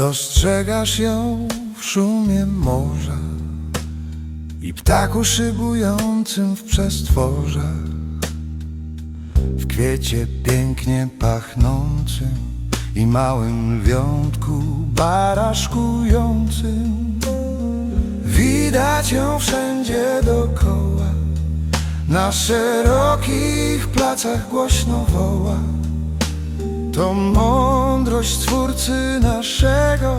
Dostrzegasz ją w szumie morza i ptaku szybującym w przestworzach, w kwiecie pięknie pachnącym i małym lwiątku baraszkującym. Widać ją wszędzie dokoła, na szerokich placach głośno woła. To Stwórcy naszego,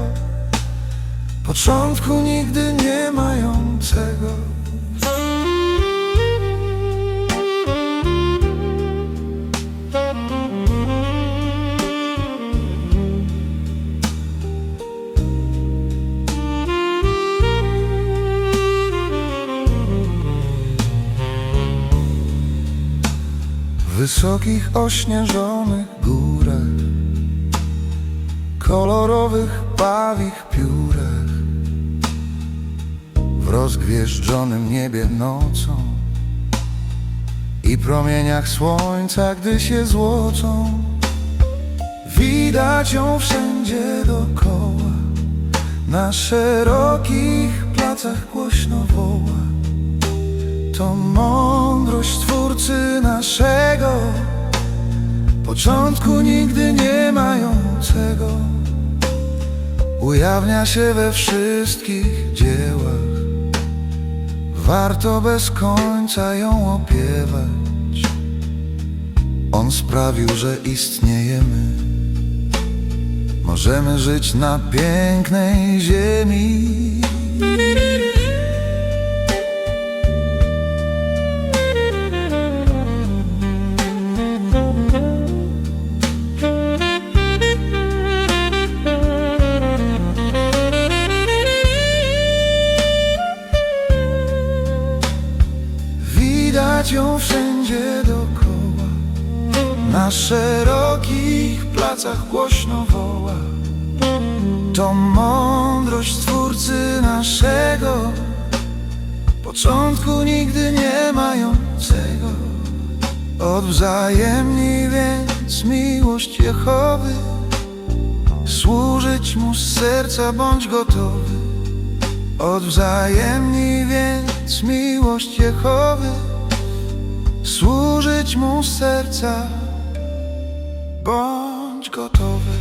początku nigdy nie mającego. Wysokich ośnieżonych górach, kolorowych pawich piórach, w rozgwieżdżonym niebie nocą i promieniach słońca, gdy się złocą, widać ją wszędzie dokoła, na szerokich placach głośno woła. To mądrość Twórcy naszego, początku nigdy nie mającego. Ujawnia się we wszystkich dziełach, warto bez końca ją opiewać. On sprawił, że istniejemy, możemy żyć na pięknej ziemi. Ją wszędzie dokoła. Na szerokich placach głośno woła. To mądrość Stwórcy naszego. Początku nigdy nie mającego. Odwzajemnij więc miłość Jehowy. Służyć Mu z serca bądź gotowy. Odwzajemnij więc miłość Jehowy Służyć Mu serca. Bądź gotowy